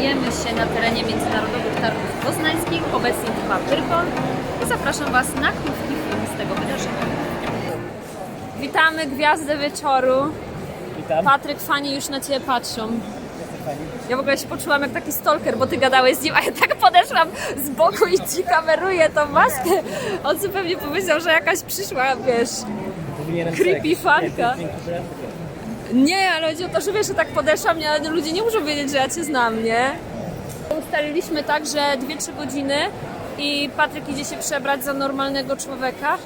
Znajdujemy się na terenie Międzynarodowych Targów Poznańskich, obecnie trwa Pyrkon i zapraszam Was na krótki film z tego wydarzenia. Witamy gwiazdę wieczoru. Witam. Patryk, fani już na Ciebie patrzą. Ja w ogóle się poczułam jak taki stalker, bo Ty gadałeś z nim, a ja tak podeszłam z boku i Ci kameruję tą maskę. On sobie pewnie pomyślał, że jakaś przyszła, wiesz... Creepy fanka. Nie, ale chodzi o to, że wiesz, że tak podeszłam, ale ludzie nie muszą wiedzieć, że ja Cię znam, nie? Ustaliliśmy tak, że 2-3 godziny i Patryk idzie się przebrać za normalnego człowieka,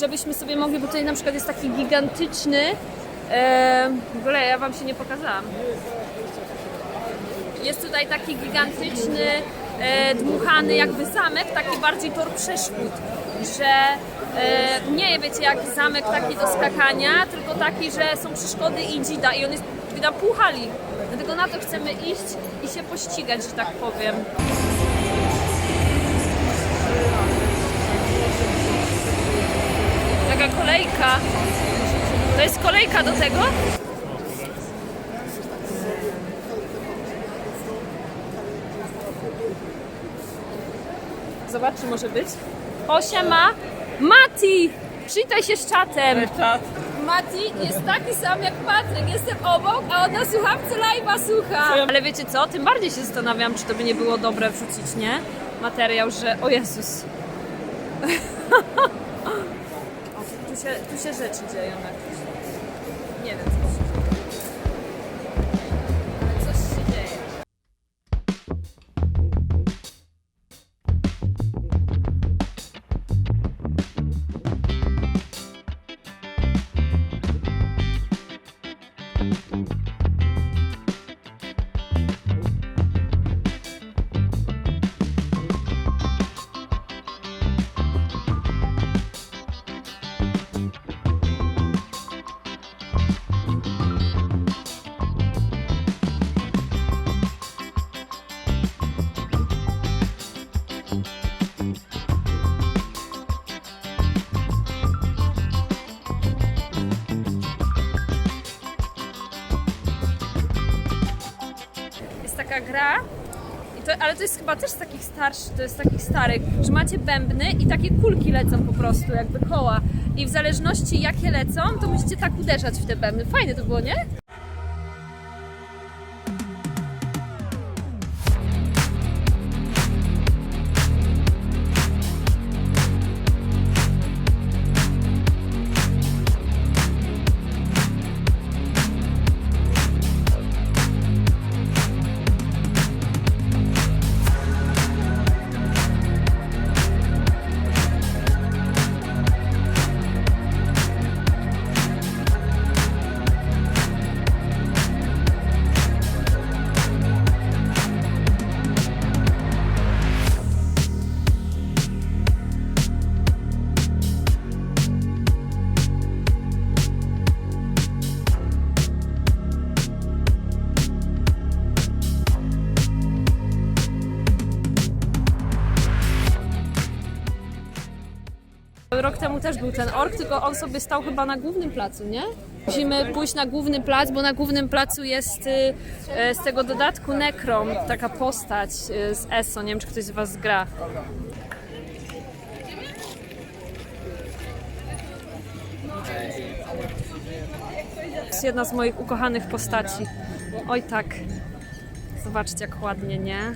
żebyśmy sobie mogli, bo tutaj na przykład jest taki gigantyczny, e, w ogóle ja Wam się nie pokazałam. Jest tutaj taki gigantyczny, e, dmuchany jakby zamek, taki bardziej tor przeszkód, że e, nie wiecie jak zamek taki do skakania, tylko taki, że są przeszkody i dzida i on jest na pół. Dlatego na to chcemy iść i się pościgać, że tak powiem. Taka kolejka. To jest kolejka do tego? Zobacz, czy może być. O, siema! Mati! Przywitaj się z czatem. Czat. Mati jest taki sam jak Patryk. Jestem obok, a on na słuchawce live'a słucha. Ale wiecie co? Tym bardziej się zastanawiam, czy to by nie było dobre wrzucić, nie? Materiał, że... O Jezus. o, tu, się, tu się rzeczy dzieją jakieś. Gra, i to, ale to jest chyba też z takich starszych, to jest z takich starych, że macie bębny i takie kulki lecą po prostu, jakby koła. I w zależności jakie lecą, to musicie tak uderzać w te bębny. Fajne to było, nie? Też był ten ork, tylko on sobie stał chyba na głównym placu, nie? Musimy pójść na główny plac, bo na głównym placu jest y, y, z tego dodatku Necrom, taka postać y, z ESO, nie wiem czy ktoś z Was gra. Jest jedna z moich ukochanych postaci. Oj tak. Zobaczcie jak ładnie, nie?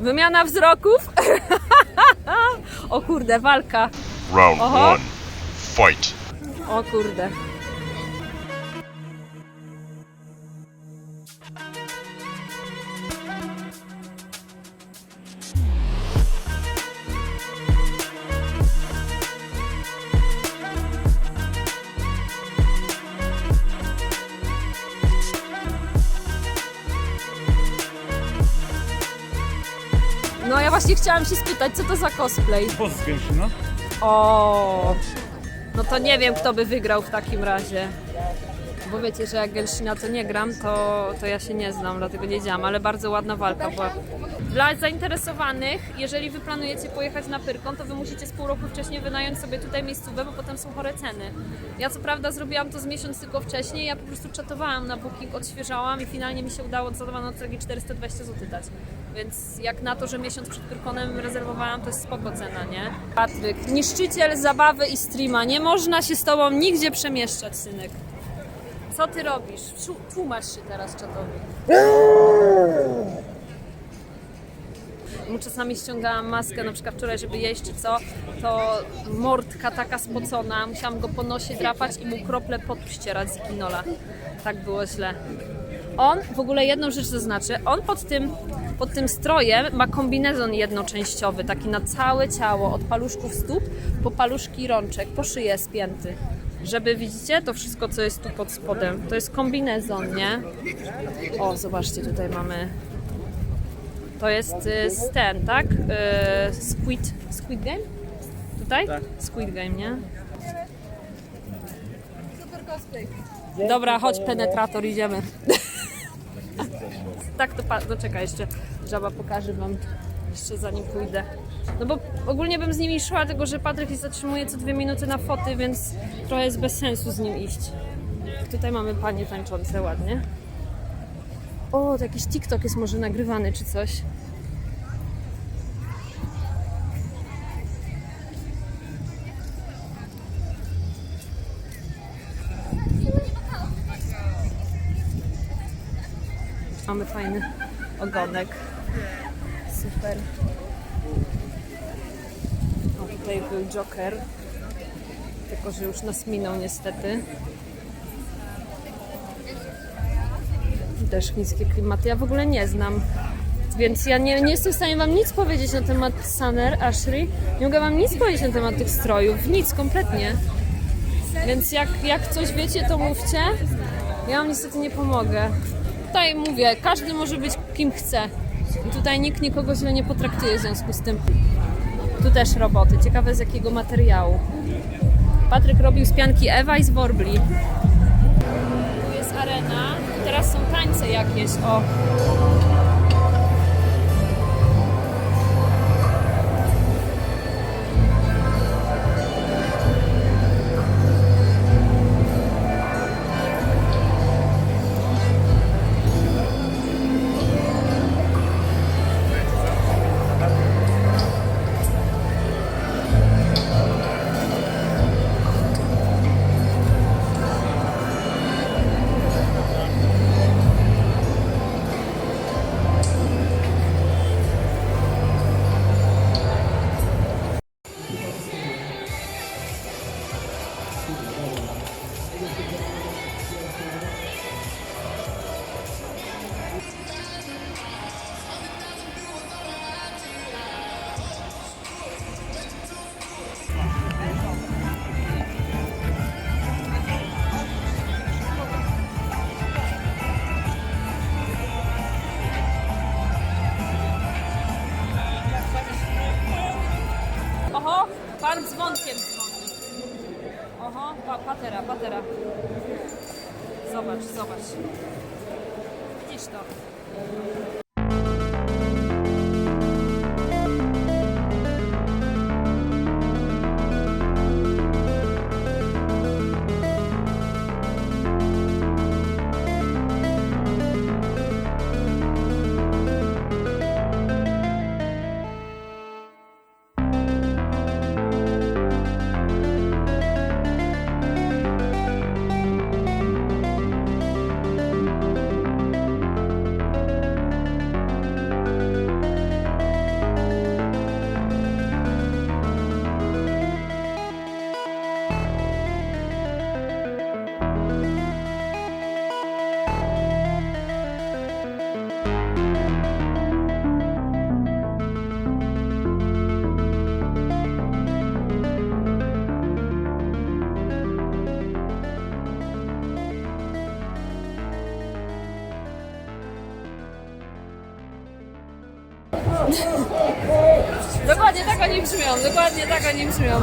Wymiana wzroków. o kurde, walka. Round Uh-huh. one. Fight. O kurde. No ja właśnie chciałam się spytać, co to za cosplay? Boss z Genshin, O, no to nie wiem, kto by wygrał w takim razie. Bo wiecie, że jak Genshin'a to nie gram, to, to ja się nie znam, dlatego nie działam, ale bardzo ładna walka była. Dla zainteresowanych, jeżeli wy planujecie pojechać na Pyrkon, to wy musicie z pół roku wcześniej wynająć sobie tutaj miejscówkę, bo potem są chore ceny. Ja co prawda zrobiłam to z miesiąc tylko wcześniej, ja po prostu czatowałam na booking, odświeżałam i finalnie mi się udało co dwa noclegi 420 zł dać. Więc jak na to, że miesiąc przed Pyrkonem rezerwowałam, to jest spoko cena, nie? Patryk, niszczyciel zabawy i streama. Nie można się z tobą nigdzie przemieszczać, synek. Co ty robisz? Tłu- Tłumacz się teraz czatowi. Mu czasami ściągałam maskę, na przykład wczoraj, żeby jeść czy co, to mordka taka spocona, musiałam go po nosie drapać i mu krople pot ścierać z ginola. Tak było źle. On, w ogóle jedną rzecz zaznaczę, on pod tym, pod tym strojem ma kombinezon jednoczęściowy, taki na całe ciało, od paluszków stóp po paluszki rączek, po szyję spięty. Żeby, widzicie, to wszystko, co jest tu pod spodem, to jest kombinezon, nie? O, zobaczcie, tutaj mamy to jest y, z ten, tak? Y, Squid, Squid Game? Tutaj? Tak. Squid Game, nie? Dobra, chodź penetrator, idziemy. tak to pa- no czekaj jeszcze, żaba pokaże wam jeszcze zanim pójdę. No bo ogólnie bym z nimi szła, tylko że Patryk się zatrzymuje co dwie minuty na foty, więc trochę jest bez sensu z nim iść. Tutaj mamy panie tańczące ładnie. O, to jakiś TikTok jest może nagrywany czy coś. Mamy fajny ogonek. Super. O, tutaj był Joker. Tylko, że już nas minął niestety. Też chińskie klimaty. Ja w ogóle nie znam. Więc ja nie, nie jestem w stanie Wam nic powiedzieć na temat Sunner, Ashri. Nie mogę Wam nic powiedzieć na temat tych strojów. Nic, kompletnie. Więc jak, jak coś wiecie, to mówcie. Ja Wam niestety nie pomogę. Tutaj mówię, każdy może być kim chce. I tutaj nikt nikogo źle nie potraktuje w związku z tym. Tu też roboty. Ciekawe z jakiego materiału. Patryk robił z pianki Ewa i z Worbli. Jakieś. O. Zobacz. Widzisz to. Dokładnie tak oni brzmią.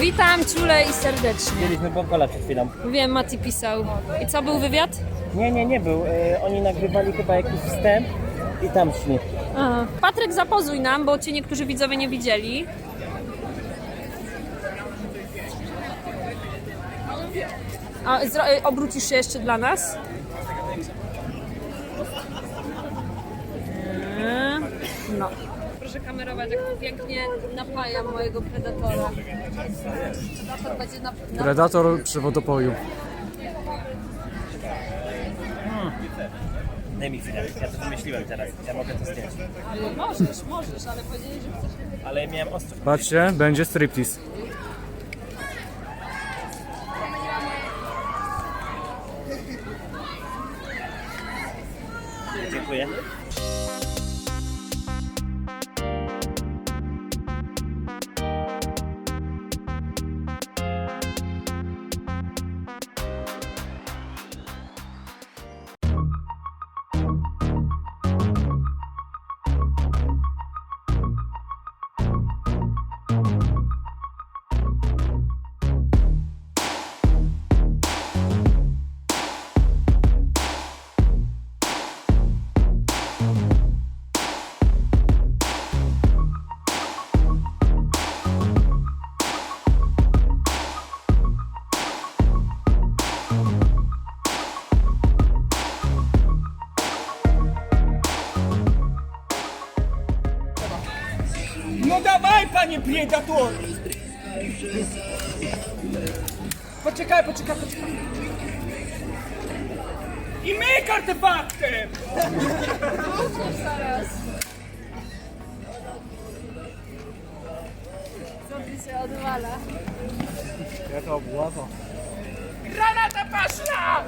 Witam ciule i serdecznie. Mieliśmy Bogola przed chwilą. Wiem, Mati pisał. I co, był wywiad? Nie, nie, nie był. E, oni nagrywali chyba jakiś wstęp i tam szli. Aha. Patryk, zapozuj nam, bo cię niektórzy widzowie nie widzieli. A zro- y, obrócisz się jeszcze dla nas? Yy, No. Proszę kamerować, jak pięknie napajam mojego predatora. Predator będzie na, na... Predator przy wodopoju. Daj mi chwilę, ja to wymyśliłem teraz. Ja mogę to zdjąć. Możesz, możesz, ale powiedzieli, że chcesz... Ale miałem ostro. Patrzcie, będzie striptease. Dziękuję. Panie predator! Poczekaj, poczekaj, poczekaj. I myk artefaktem! Co ty się odwala? Jaka obława. Granata paszla!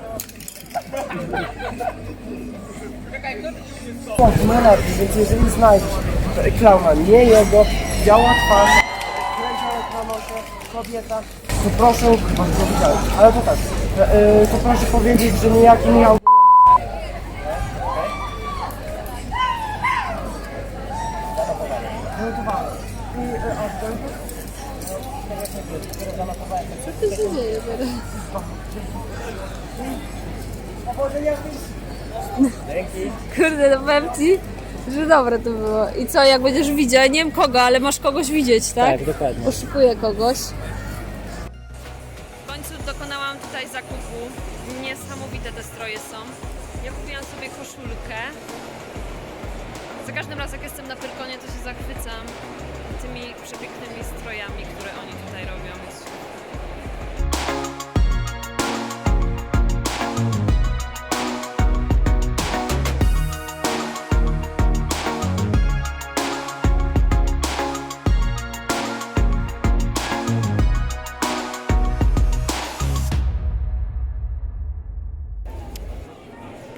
Mela, więc jeżeli znajdziesz klauna, nie jego, biała twarz, na nosie, kobieta, to proszę, bardzo widziałem, ale to tak, e, e, to proszę powiedzieć, że niejaki Adel, Co się dzieje teraz? powodzenia Dzięki. Kurde, no powiem ci, że dobre to było. I co, jak będziesz widział, nie wiem kogo, ale masz kogoś widzieć, tak? Tak, dokładnie. Poszukuję kogoś. W końcu dokonałam tutaj zakupu. Niesamowite te stroje są. Ja kupiłam sobie koszulkę. Za każdym razem, jak jestem na Pyrkonie, to się zachwycam tymi przepięknymi strojami, które oni tutaj robią.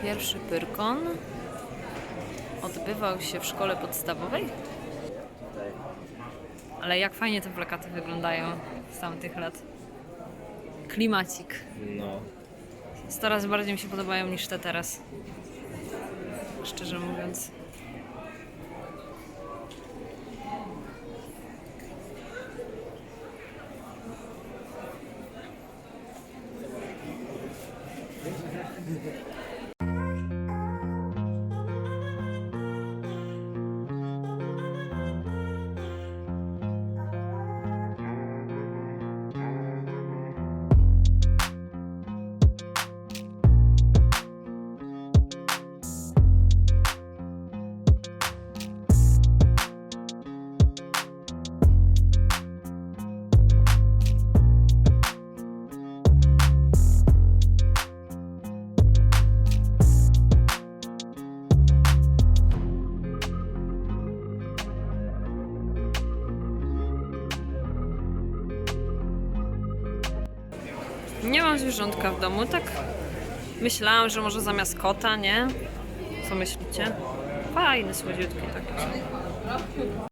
Pierwszy Pyrkon odbywał się w szkole podstawowej. Ale jak fajnie te plakaty wyglądają z tamtych lat. Klimacik. No. 100 razy bardziej mi się podobają niż te teraz. Szczerze mówiąc. Zwierzątka w domu, tak myślałam, że może zamiast kota, nie? Co myślicie? Fajny, słodziutki taki.